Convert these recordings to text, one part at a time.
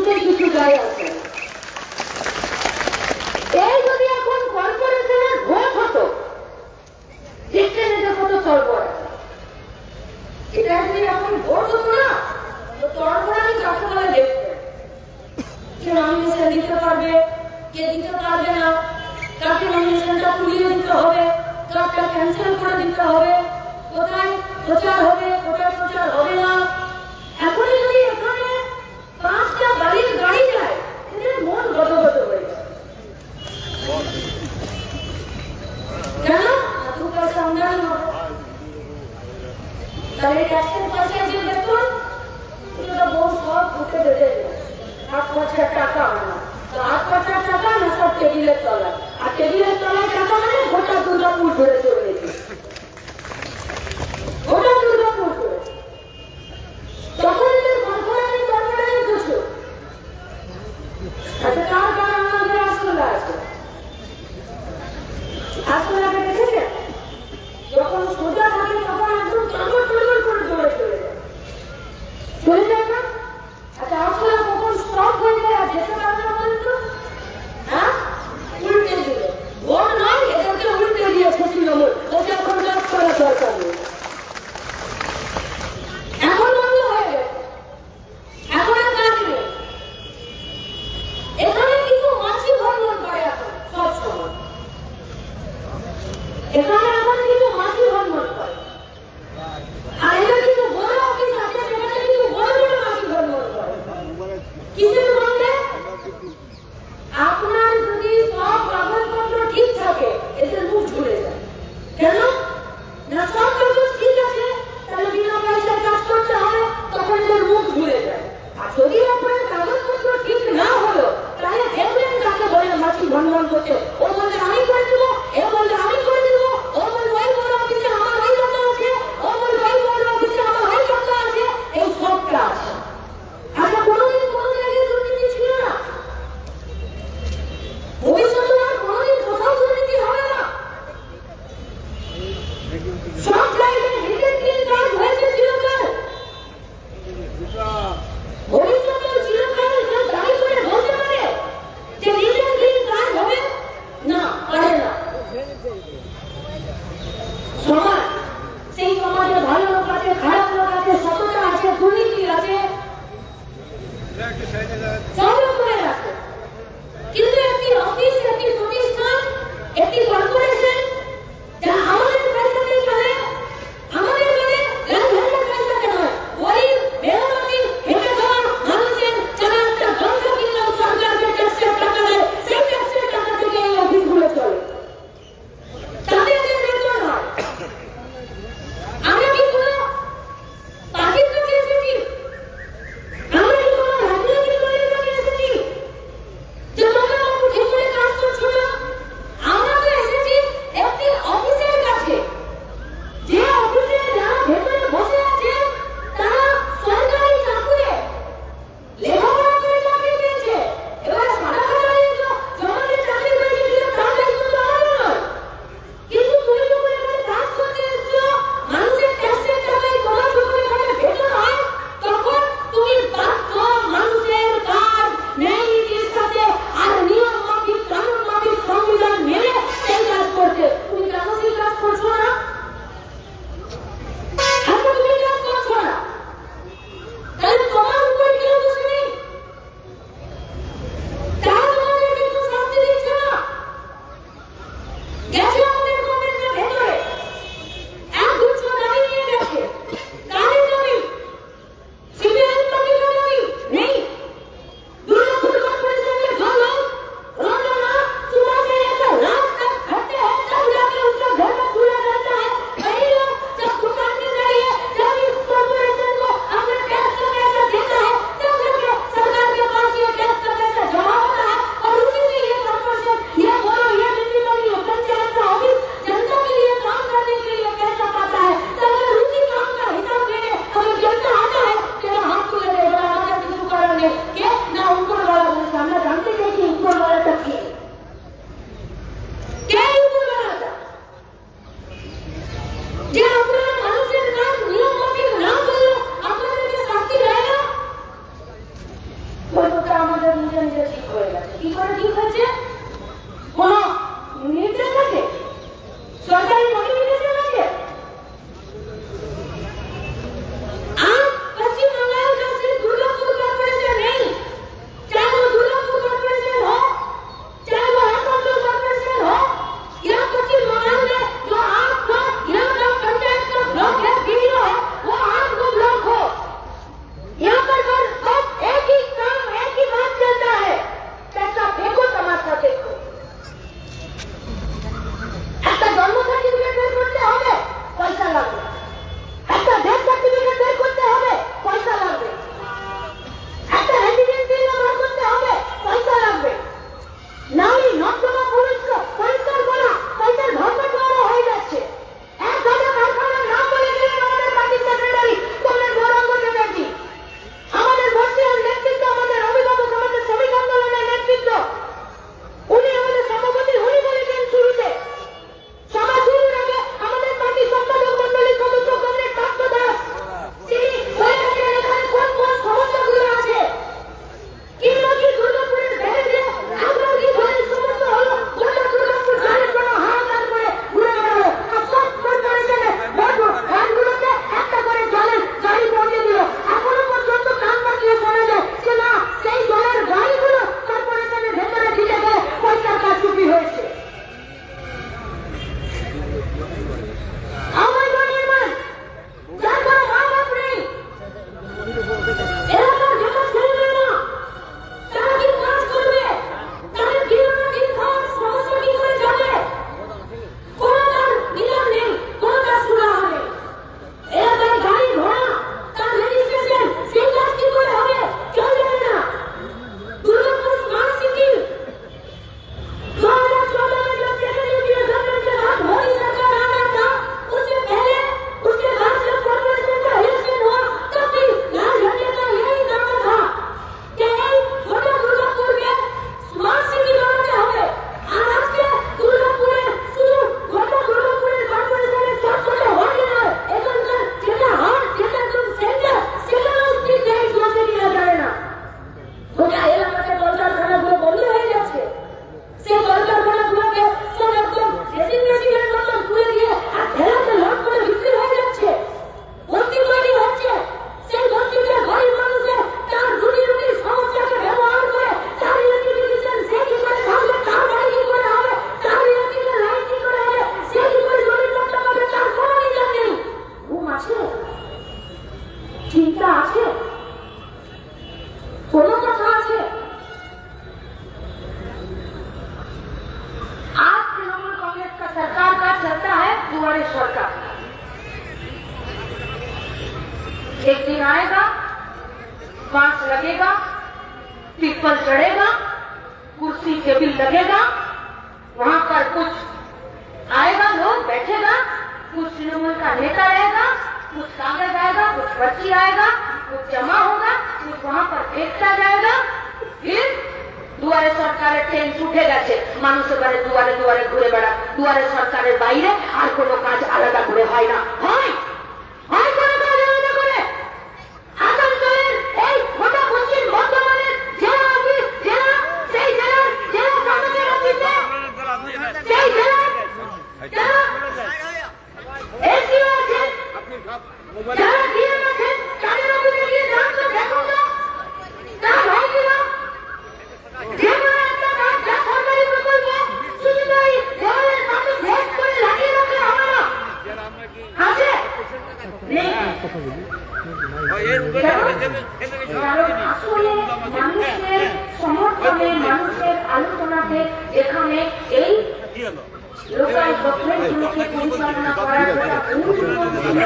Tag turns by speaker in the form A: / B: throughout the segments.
A: দুটো কিছু গায়ে আছে এই যদি এখন কর্পোরেশনের ভোট হতো দেখতে নিজে কত তরপর এটা যদি এখন ভোট হতো না আমি দিতে পারবে, কে দিতে পারবে না, কাকে নমিনেশনটা তুলিয়ে দিতে হবে, কাকে ক্যান্সেল করে দিতে হবে, কোথায় প্রচার হবে, কোথায় প্রচার হবে না তাহলে রাস্তার পাশে যে দেখুন এটা বউ সব ঢুকে বেঁধে আট পাঁচ টাকা আমার তো আট পাঁচ টাকা না সব টেবিলের তলা আর টেবিলের キス Down कुछ तृणमूल का नेता रहेगा, कुछ कांग्रेस आएगा कुछ पर्ची आएगा, कुछ जमा होगा, कुछ वहाँ पर फेंकता जाएगा। फिर দুয়ারে সরকারের ট্রেন উঠে গেছে মানুষের এবারে দুয়ারে দুয়ারে ঘুরে বেড়া দুয়ারে সরকারের বাইরে আর কোনো কাজ আলাদা করে হয় না হয়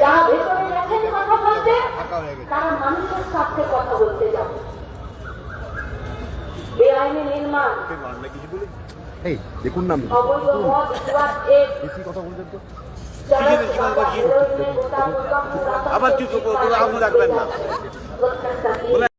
A: যারা ভেতরে কথা তারা মানুষের কথা বলতে যাবে। বেআইনি নির্মাণ।
B: এই দেখুন
A: না
C: আবার কিছু আগুন রাখবেন না।